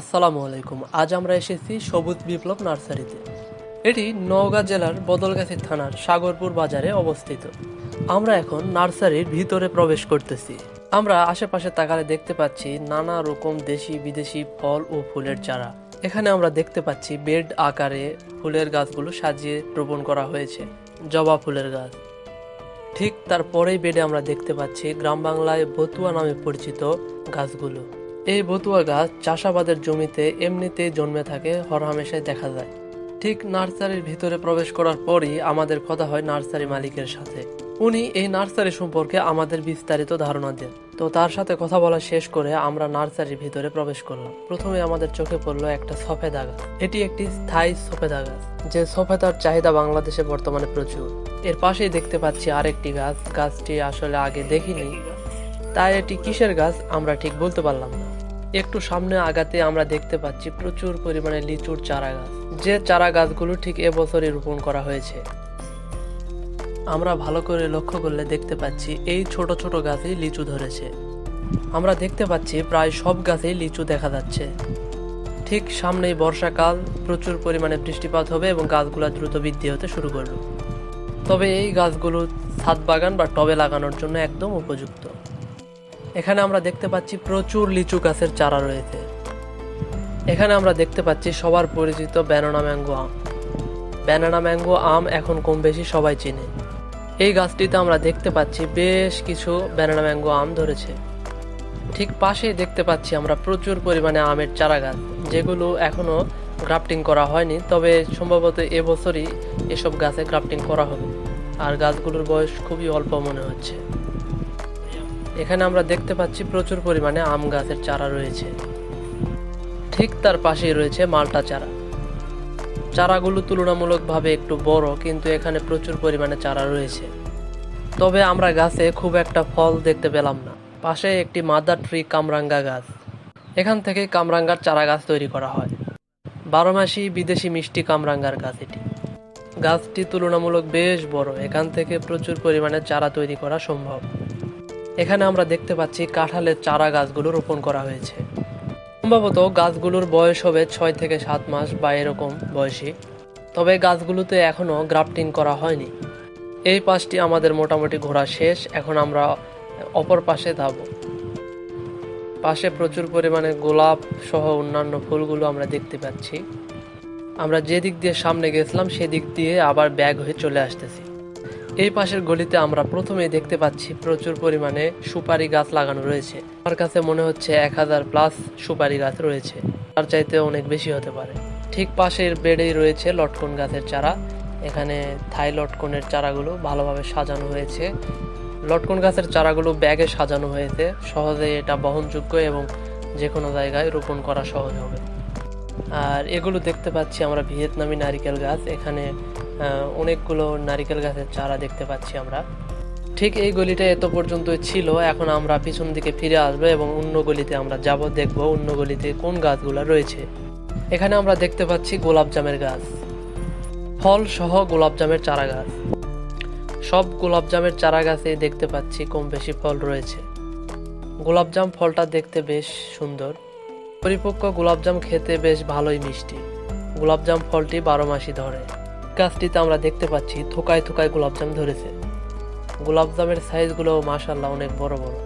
আসসালামু আলাইকুম। আজ আমরা এসেছি সবুজ বিপ্লব নার্সারিতে। এটি নওগাঁ জেলার বদলগাছি থানার সাগরপুর বাজারে অবস্থিত। আমরা এখন নার্সারির ভিতরে প্রবেশ করতেছি। আমরা আশেপাশে তাকালে দেখতে পাচ্ছি নানা রকম দেশি বিদেশি ফল ও ফুলের চারা। এখানে আমরা দেখতে পাচ্ছি বেড আকারে ফুলের গাছগুলো সাজিয়ে রোপণ করা হয়েছে, জবা ফুলের গাছ। ঠিক তারপরেই বেডে আমরা দেখতে পাচ্ছি গ্রাম বাংলায় বতুয়া নামে পরিচিত গাছগুলো। এই বতুয়া গাছ চাষাবাদের জমিতে এমনিতেই জন্মে থাকে, হরহামেশাই দেখা যায়। ঠিক নার্সারির ভিতরে প্রবেশ করার পরই আমাদের কথা হয় নার্সারি মালিকের সাথে। উনি এই নার্সারি সম্পর্কে আমাদের বিস্তারিত ধারণা দেন। তো তার সাথে কথা বলা শেষ করে আমরা নার্সারির ভিতরে প্রবেশ করলাম। প্রথমে আমাদের চোখে পড়ল একটা সফেদা গাছ। এটি একটি স্থায়ী সফেদা গাছ, যে সফেদার চাহিদা বাংলাদেশে বর্তমানে প্রচুর। এর পাশেই দেখতে পাচ্ছি আরেকটি গাছ। গাছটি আসলে আগে দেখিনি, তাই এটি কিসের গাছ আমরা ঠিক বলতে পারলাম না। একটু সামনে আগাতে আমরা দেখতে পাচ্ছি প্রচুর পরিমাণে লিচুর চারা গাছ যে চারা গাছগুলো ঠিক এবছরই রোপণ করা হয়েছে। আমরা ভালো করে লক্ষ্য করলে দেখতে পাচ্ছি এই ছোট ছোট গাছেই লিচু ধরেছে। আমরা দেখতে পাচ্ছি প্রায় সব গাছেই লিচু দেখা যাচ্ছে। ঠিক সামনেই বর্ষাকাল, প্রচুর পরিমাণে বৃষ্টিপাত হবে এবং গাছগুলো দ্রুত বৃদ্ধি হতে শুরু করবে। তবে এই গাছগুলো ছাদ বাগান বা টবে লাগানোর জন্য একদম উপযুক্ত। এখানে আমরা দেখতে পাচ্ছি প্রচুর লিচু গাছের চারা রয়েছে। এখানে আমরা দেখতে পাচ্ছি সবার পরিচিত ব্যানানা ম্যাঙ্গো আম। ব্যানানা ম্যাঙ্গো আম এখন কম বেশি সবাই চেনে। এই গাছটিতে আমরা দেখতে পাচ্ছি বেশ কিছু ব্যানানা ম্যাঙ্গো আম ধরেছে। ঠিক পাশেই দেখতে পাচ্ছি আমরা প্রচুর পরিমাণে আমের চারা গাছ, যেগুলো এখনও গ্রাফটিং করা হয়নি, তবে সম্ভবত এবছরই এসব গাছে গ্রাফটিং করা হবে। আর গাছগুলোর বয়স খুবই অল্প মনে হচ্ছে। এখানে আমরা দেখতে পাচ্ছি প্রচুর পরিমাণে আম গাছের চারা রয়েছে। ঠিক তার পাশেই রয়েছে মালটা চারা। চারাগুলো তুলনামূলকভাবে একটু বড়, কিন্তু এখানে প্রচুর পরিমাণে চারা রয়েছে। তবে আমরা গাছে খুব একটা ফল দেখতে পেলাম না। পাশে একটি মাদার ট্রি কামরাঙ্গা গাছ। এখান থেকে কামরাঙ্গার চারা গাছ তৈরি করা হয়। বারো মাসি বিদেশি মিষ্টি কামরাঙ্গার গাছ এটি। গাছটি তুলনামূলক বেশ বড়। এখান থেকে প্রচুর পরিমাণে চারা তৈরি করা সম্ভব। এখানে আমরা দেখতে পাচ্ছি কাঁঠালের চারা গাছগুলো রোপণ করা হয়েছে। সম্ভবত গাছগুলোর বয়স হবে ছয় থেকে সাত মাস বা এরকম বয়সী। তবে গাছগুলোতে এখনও গ্রাফটিং করা হয়নি। এই পাশটি আমাদের মোটামুটি ঘোরা শেষ, এখন আমরা অপর পাশে যাব পাশে প্রচুর পরিমাণে গোলাপ সহ অন্যান্য ফুলগুলো আমরা দেখতে পাচ্ছি। আমরা যে দিক দিয়ে সামনে গেছিলাম, সেদিক দিয়ে আবার ব্যাগ হয়ে চলে আসতেছি। এই পাশের গলিতে আমরা প্রথমেই দেখতে পাচ্ছি প্রচুর পরিমাণে সুপারি গাছ লাগানো রয়েছে। আমার কাছে মনে হচ্ছে এক হাজার প্লাস সুপারি গাছ রয়েছে। তার চাইতে অনেক বেশি হতে পারে। ঠিক পাশের বেডেই রয়েছে লটকন গাছের চারা। এখানে থাই লটকনের চারাগুলো ভালোভাবে সাজানো হয়েছে। লটকন গাছের চারাগুলো ব্যাগে সাজানো হয়েছে। সহজে এটা বহনযোগ্য এবং যে কোনো জায়গায় রোপণ করা সহজ হবে। আর এগুলো দেখতে পাচ্ছি আমরা ভিয়েতনামি নারিকেল গাছ। এখানে অনেকগুলো নারিকেল গাছের চারা দেখতে পাচ্ছি আমরা। ঠিক এই গলিটা এত পর্যন্ত ছিল, এখন আমরা পিছন দিকে ফিরে আসব এবং অন্য গলিতে আমরা যাব, দেখব অন্য গলিতে কোন গাছগুলো রয়েছে। এখানে আমরা দেখতে পাচ্ছি গোলাপ জামের গাছ, ফল সহ গোলাপ জামের চারা গাছ। সব গোলাপ জামের চারা গাছে দেখতে পাচ্ছি কম বেশি ফল রয়েছে। গোলাপজাম ফলটা দেখতে বেশ সুন্দর। পরিপক্ক গোলাপজাম খেতে বেশ ভালোই মিষ্টি। গোলাপজাম ফলটি বারো মাসই ধরে। গাছটিতে আমরা দেখতে পাচ্ছি থোকায় থোকায় গোলাপজাম ধরেছে। গোলাপজামের সাইজগুলো মাশাল্লাহ অনেক বড় বড়।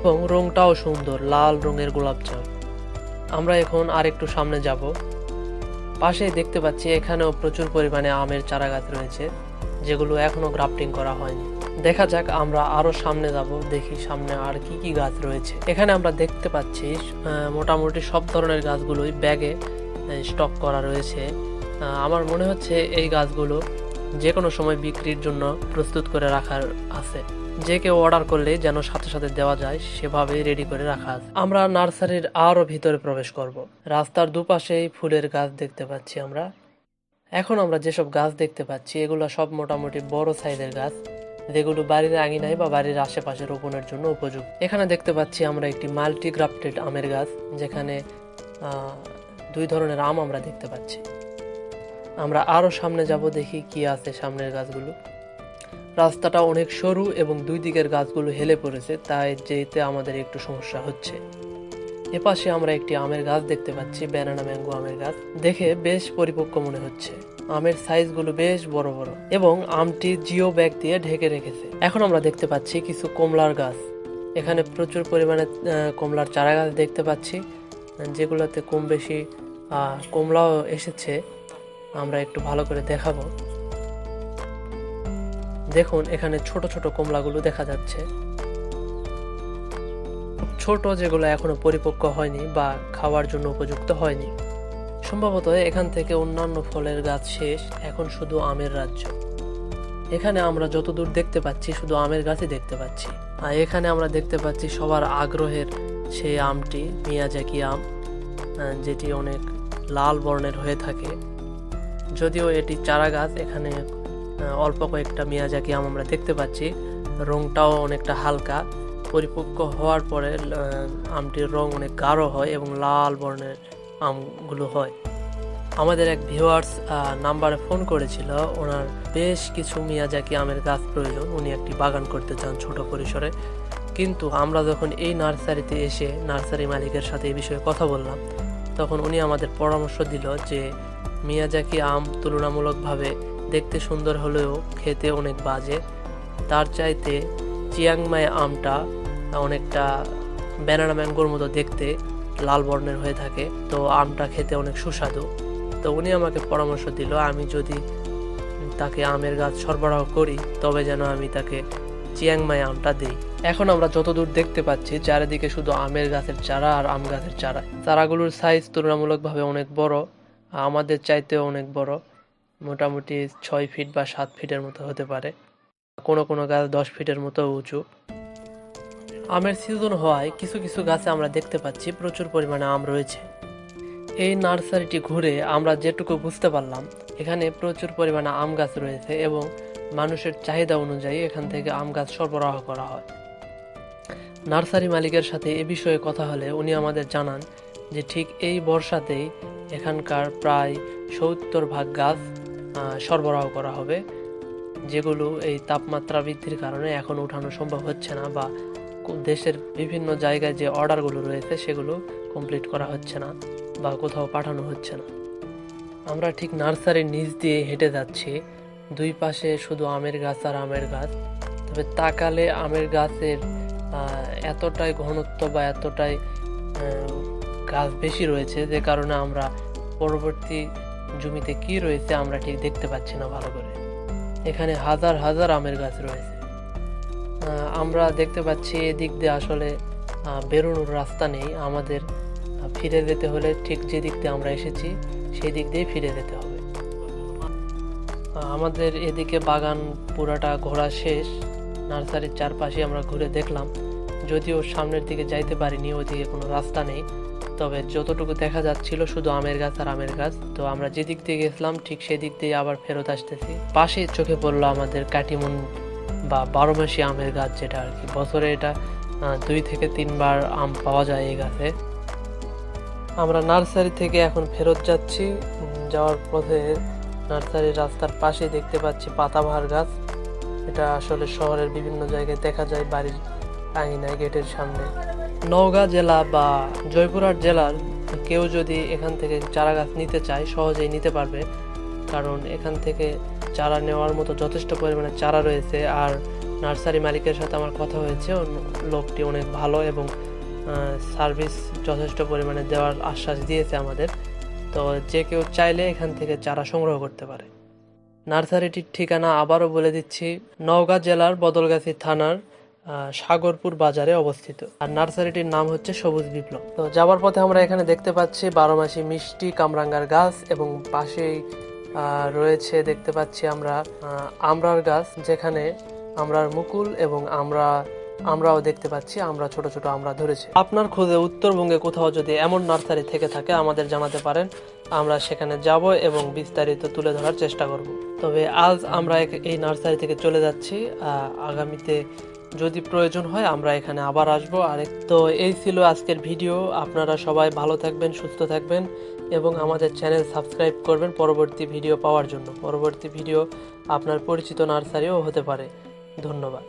এবং রংটাও সুন্দর, লাল রঙের গোলাপজাম আমরা এখন আর একটু সামনে যাব। পাশেই দেখতে পাচ্ছি এখানেও প্রচুর পরিমাণে আমের চারা গাছ রয়েছে, যেগুলো এখনও গ্রাফটিং করা হয়নি। দেখা যাক আমরা আরও সামনে যাব, দেখি সামনে আর কি কি গাছ রয়েছে। এখানে আমরা দেখতে পাচ্ছি মোটামুটি সব ধরনের গাছগুলোই ব্যাগে স্টক করা রয়েছে। আমার মনে হচ্ছে এই গাছগুলো যে কোনো সময় বিক্রির জন্য প্রস্তুত করে রাখার আছে। যে কেউ অর্ডার করলে যেন সাথে সাথে দেওয়া যায় সেভাবে রেডি করে রাখা আছে। আমরা নার্সারির আরও ভিতরে প্রবেশ করব। রাস্তার দুপাশেই ফুলের গাছ দেখতে পাচ্ছি আমরা। এখন আমরা যেসব গাছ দেখতে পাচ্ছি, এগুলো সব মোটামুটি বড় সাইজের গাছ। যেগুলো বাড়ির আঙিনায় বা বাড়ির আশেপাশে রোপণের জন্য উপযুক্ত। এখানে দেখতে পাচ্ছি আমরা একটি মাল্টি গ্রাফটেড আমের গাছ, যেখানে দুই ধরনের আম আমরা দেখতে পাচ্ছি। আমরা আরও সামনে যাব দেখি কি আছে সামনের গাছগুলো। রাস্তাটা অনেক সরু এবং দুই দিকের গাছগুলো হেলে পড়েছে, তাই যেতে আমাদের একটু সমস্যা হচ্ছে। এপাশে আমরা একটি আমের গাছ দেখতে পাচ্ছি, ব্যানানা ম্যাঙ্গো আমের গাছ। দেখে বেশ পরিপক্ক মনে হচ্ছে। আমের সাইজগুলো বেশ বড় বড় এবং আমটি জিও ব্যাগ দিয়ে ঢেকে রেখেছে। এখন আমরা দেখতে পাচ্ছি কিছু কমলার গাছ। এখানে প্রচুর পরিমাণে কমলার চারা গাছ দেখতে পাচ্ছি, যেগুলোতে কম বেশি কমলাও এসেছে। আমরা একটু ভালো করে দেখাবো। দেখুন, এখানে ছোট ছোট কমলাগুলো দেখা যাচ্ছে। ছোট যেগুলো এখনও পরিপক্ক হয়নি বা খাওয়ার জন্য উপযুক্ত হয়নি। সম্ভবত এখান থেকে অন্যান্য ফলের গাছ শেষ, এখন শুধু আমের রাজ্য। এখানে আমরা যতদূর দেখতে পাচ্ছি, শুধু আমের গাছই দেখতে পাচ্ছি। আর এখানে আমরা দেখতে পাচ্ছি সবার আগ্রহের সেই আমটি, মিয়াজাকি আম যেটি অনেক লাল বর্ণের হয়ে থাকে। যদিও এটি চারা গাছ এখানে অল্প কয়েকটা মিয়াজাকি আম আমরা দেখতে পাচ্ছি। রংটাও অনেকটা হালকা। পরিপক্ক হওয়ার পরে আমটির রং অনেক গাঢ় হয় এবং লাল বর্ণের আমগুলো হয়। আমাদের এক ভিউয়ার্স নাম্বারে ফোন করেছিল। ওনার বেশ কিছু মিয়াজাকি আমের গাছ প্রয়োজন। উনি একটি বাগান করতে চান ছোট পরিসরে। কিন্তু আমরা যখন এই নার্সারিতে এসে নার্সারি মালিকের সাথে এই বিষয়ে কথা বললাম, তখন উনি আমাদের পরামর্শ দিল যে মিয়াজাকি আম তুলনামূলকভাবে দেখতে সুন্দর হলেও খেতে অনেক বাজে। তার চাইতে চিয়াংমাই আমটা অনেকটা ব্যানানা ম্যাঙ্গোর মতো দেখতে লাল বর্ণের হয়ে থাকে। তো আমটা খেতে অনেক সুস্বাদু। তো উনি আমাকে পরামর্শ দিল, আমি যদি তাকে আমের গাছ সরবরাহ করি, তবে যেন আমি তাকে চিয়াংমাই আমটা দিই। এখন আমরা যতদূর দেখতে পাচ্ছি, চারিদিকে শুধু আমের গাছের চারা আর আম গাছের চারা। চারাগুলোর সাইজ তুলনামূলকভাবে অনেক বড়। আমাদের চাইতেও অনেক বড়। মোটামুটি ছয় ফিট বা সাত ফিটের মতো হতে পারে। কোনো কোনো গাছ দশ ফিটের মতো উঁচু। আমের সিজন হওয়ায় কিছু কিছু গাছে আমরা দেখতে পাচ্ছি প্রচুর পরিমাণে আম রয়েছে। এই নার্সারিটি ঘুরে আমরা যেটুকু বুঝতে পারলাম, এখানে প্রচুর পরিমাণে আম গাছ রয়েছে এবং মানুষের চাহিদা অনুযায়ী এখান থেকে আম গাছ সরবরাহ করা হয়। নার্সারি মালিকের সাথে এ বিষয়ে কথা হলে উনি আমাদের জানান যে ঠিক এই বর্ষাতেই এখানকার প্রায় সত্তর ভাগ গাছ সরবরাহ করা হবে, যেগুলো এই তাপমাত্রা বৃদ্ধির কারণে এখন উঠানো সম্ভব হচ্ছে না বা দেশের বিভিন্ন জায়গায় যে অর্ডারগুলো রয়েছে সেগুলো কমপ্লিট করা হচ্ছে না বা কোথাও পাঠানো হচ্ছে না। আমরা ঠিক নার্সারির নিচ দিয়ে হেঁটে যাচ্ছি, দুই পাশে শুধু আমের গাছ আর আমের গাছ। তবে তাকালে আমের গাছের এতটাই ঘনত্ব বা এতটাই গাছ বেশি রয়েছে, যে কারণে আমরা পরবর্তী জমিতে কি রয়েছে আমরা ঠিক দেখতে পাচ্ছি না ভালো করে। এখানে হাজার হাজার আমের গাছ রয়েছে। আমরা দেখতে পাচ্ছি এদিক দিয়ে আসলে বেরোনোর রাস্তা নেই। আমাদের ফিরে যেতে হলে ঠিক যে দিক দিয়ে আমরা এসেছি সেই দিক দিয়ে ফিরে যেতে হবে। আমাদের এদিকে বাগান পুরাটা ঘোরা শেষ। নার্সারির চারপাশে আমরা ঘুরে দেখলাম। যদিও সামনের দিকে যাইতে পারিনি, ওইদিকে কোনো রাস্তা নেই। তবে যতটুকু দেখা যাচ্ছিল শুধু আমের গাছ আর আমের গাছ। তো আমরা যেদিক দিয়ে গেছিলাম, ঠিক সেদিক দিয়ে আবার ফেরত আসতেছি। পাশে চোখে পড়ল আমাদের কাটিমন বা বারো মাসি আমের গাছ যেটা আর কি। বছরে এটা দুই থেকে তিনবার আম পাওয়া যায় এই গাছে। আমরা নার্সারি থেকে এখন ফেরত যাচ্ছি। যাওয়ার পথে নার্সারির রাস্তার পাশে দেখতে পাচ্ছি পাতাবাহার গাছ। এটা আসলে শহরের বিভিন্ন জায়গায় দেখা যায়, বাড়ির আঙিনায়, গেটের সামনে। নওগাঁ জেলা বা জয়পুরহাট জেলার কেউ যদি এখান থেকে চারা গাছ নিতে চায়, সহজেই নিতে পারবে। কারণ এখান থেকে চারা নেওয়ার মতো যথেষ্ট পরিমাণে চারা রয়েছে। আর নার্সারি মালিকের সাথে আমার কথা হয়েছে। লোকটি অনেক ভালো এবং সার্ভিস যথেষ্ট পরিমাণে দেওয়ার আশ্বাস দিয়েছে আমাদের। তো যে কেউ চাইলে এখান থেকে চারা সংগ্রহ করতে পারে। নার্সারিটির ঠিকানা আবারও বলে দিচ্ছি। নওগাঁ জেলার বদলগাছি থানার সাগরপুর বাজারে অবস্থিত। আর নার্সারিটির নাম হচ্ছে সবুজ বিপ্লব। তো যাওয়ার পথে আমরা এখানে দেখতে পাচ্ছি বারো মাসি মিষ্টি কামরাঙ্গার গাছ এবং পাশেই রয়েছে দেখতে পাচ্ছি আমরা আহ, আমড়ার গাছ যেখানে আমরার মুকুল এবং আমরা আমরাও দেখতে পাচ্ছি আমরা ছোট ছোট আমরা ধরেছি। আপনার খোঁজে উত্তরবঙ্গে কোথাও যদি এমন নার্সারি থেকে থাকে আমাদের জানাতে পারেন। আমরা সেখানে যাব এবং বিস্তারিত তুলে ধরার চেষ্টা করব। তবে আজ আমরা এই নার্সারি থেকে চলে যাচ্ছি আগামীতে যদি প্রয়োজন হয়, আমরা এখানে আবার আসব। আরেক তো এই ছিল আজকের ভিডিও। আপনারা সবাই ভালো থাকবেন, সুস্থ থাকবেন এবং আমাদের চ্যানেল সাবস্ক্রাইব করবেন পরবর্তী ভিডিও পাওয়ার জন্য। পরবর্তী ভিডিও আপনার পরিচিত নার্সারিও হতে পারে। ধন্যবাদ।